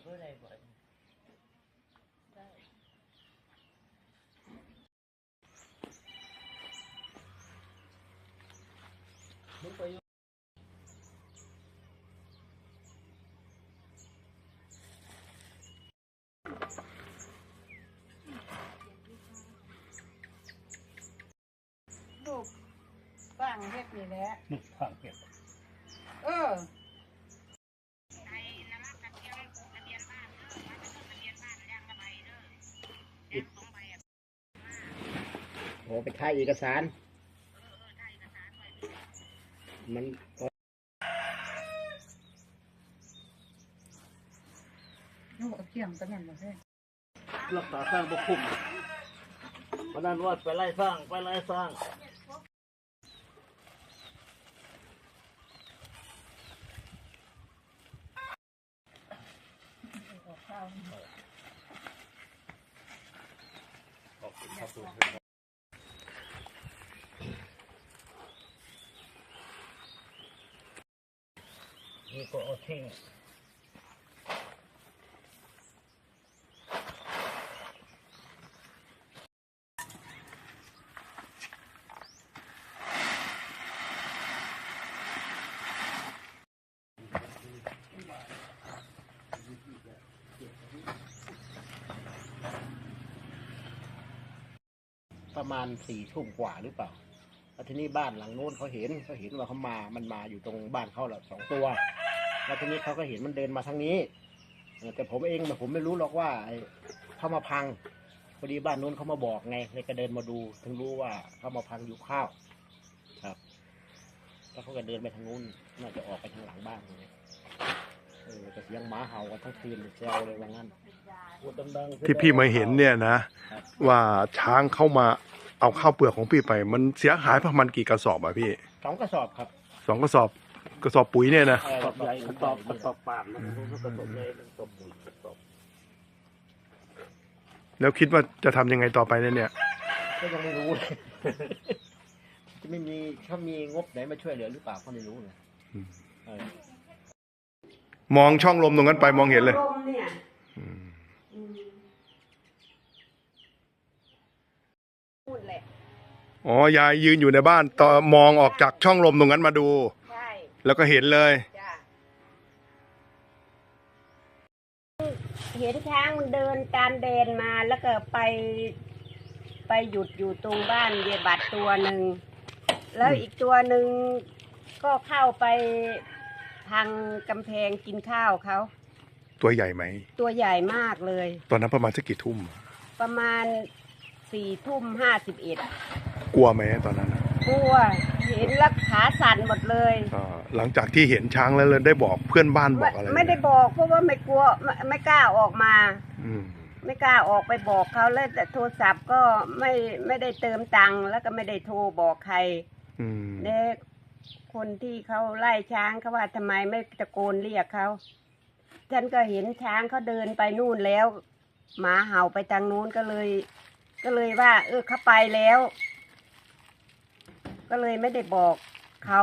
ปิดเมื่อไรบ่อยได้มึงไปอยู่ลูกสร้างเฮ็ดนี่แหละ มึงฟังเก็บ เออ อ้ไปถ่ายเอกสาร มันก็ลูกเอาเกี่ยงกันนั่นบ่ใช่รักษาสร้างบุคุ้มวันนั้นว่าไปไล่สร้าง ไปไล่สร้าง นี่ก็เอาทิ้งประมาณสี่ทุ่มกว่าหรือเปล่า แล้วทีนี้บ้านหลังโน้นเขาเห็นเขาเห็นว่าเขามา มันมาอยู่ตรงบ้านเขาแหละสองตัว แล้วทีนี้เขาก็เห็นมันเดินมาทางนี้เออแต่ผมเองผมไม่รู้หรอกว่าไอ้เขามาพังพอดีบ้านนู้นเขามาบอกไงเลยก็เดินมาดู ถึงรู้ว่าเขามาพังอยู่ข้าว ครับ แล้วเขาก็เดินไปทางนู้นน่าจะออกไปทางหลังบ้านเลยเออแต่เสียงหมาเห่ากันทั้งคืนเลยแซวเลยว่างั้นพูดดังๆ ที่พี่มาเห็นเนี่ยนะ ว่าช้างเข้ามา เอาข้าวเปลือกของพี่ไป มันเสียหายประมาณกี่กระสอบอะพี่สองกระสอบครับสองกระสอบกระสอบปุ๋ยเนี่ยนะเออกระสอบใหญ่กระสอบกระสอบปานนะกระสอบใหญ่กระสอบปุ๋ยกระสอบแล้วคิดว่าจะทำยังไงต่อไปเนี่ยเนี่ยก็ยังไม่รู้เลยจะไม่มีเขามีงบไหนมาช่วยเหลือหรือเปล่าก็ไม่รู้เลยอืมเออมองช่องลมตรงนั้นไปมองเห็นเลย ลมเนี่ย อืม อืม พูดแหละ อ๋อยายยืนอยู่ในบ้านต่อมองออกจากช่องลมตรงนั้นมาดู ใช่แล้วก็เห็นเลย จ้ะเห็นช้างมันเดินตามเดนมาแล้วก็ไป ไปหยุดอยู่ตรงบ้านเยบัตตัวหนึ่ง แล้วอีกตัวหนึ่งก็เข้าไปทางกำแพงกินข้าวเขา ตัวใหญ่ไหมตัวใหญ่มากเลย ตอนนั้นประมาณสักกี่ทุ่มประมาณ สี่ทุ่มห้าสิบเอ็ดกลัวไหมตอนนั้นอะกลัวเห็นแล้วขาสั่นหมดเลยอ่าหลังจากที่เห็นช้างแล้วเลยได้บอกเพื่อนบ้านบไม่อกอะไรหไม่ได้บอกเพราะว่าไม่กลัวไม่ไม่กล้าออกมา อืมไม่กล้าออกไปบอกเขาเลยแต่โทรศัพท์ก็ไม่ไม่ได้เติมตังค์แล้วก็ไม่ได้โทรบอกใครอืมเด็กคนที่เขาไล่ช้างเขาว่าทำไมไม่ตะโกนเรียกเขาฉันก็เห็นช้างเขาเดินไปนู่นแล้ว หมาเห่าไปทางนู้นก็เลย ก็เลยว่า เออเขาไปแล้ว ก็เลยไม่ได้บอกเขา